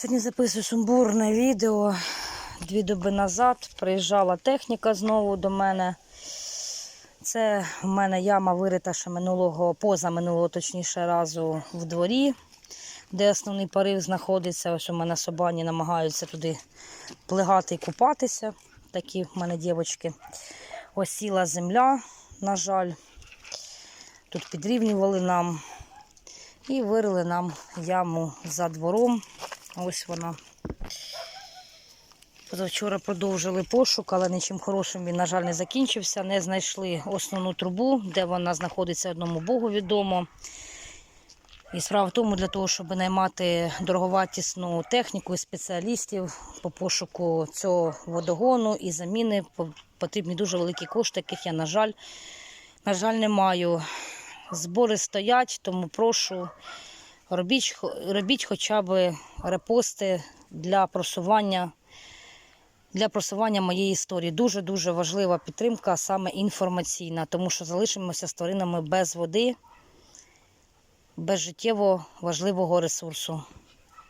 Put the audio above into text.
Сьогодні записую сумбурне відео. Дві доби назад приїжджала техніка знову до мене. Це в мене яма вирита ще минулого, поза минулого, точніше, разу в дворі, де основний порив знаходиться. Ось у мене собані намагаються туди плигати і купатися. Такі в мене дівчатки. Ось сіла земля, на жаль. Тут підрівнювали нам і вирили нам яму за двором. Ось вона. Позавчора продовжили пошук, але нічим хорошим він, на жаль, не закінчився. Не знайшли основну трубу, де вона знаходиться одному Богу відомо. І справа в тому, для того, щоб наймати дороговартісну техніку і спеціалістів по пошуку цього водогону і заміни, потрібні дуже великі кошти, яких я, на жаль, на жаль, не маю. Збори стоять, тому прошу, робіть, робіть хоча б репости для просування для просування моєї історії. Дуже-дуже важлива підтримка, саме інформаційна, тому що залишимося з тваринами без води, без життєво важливого ресурсу.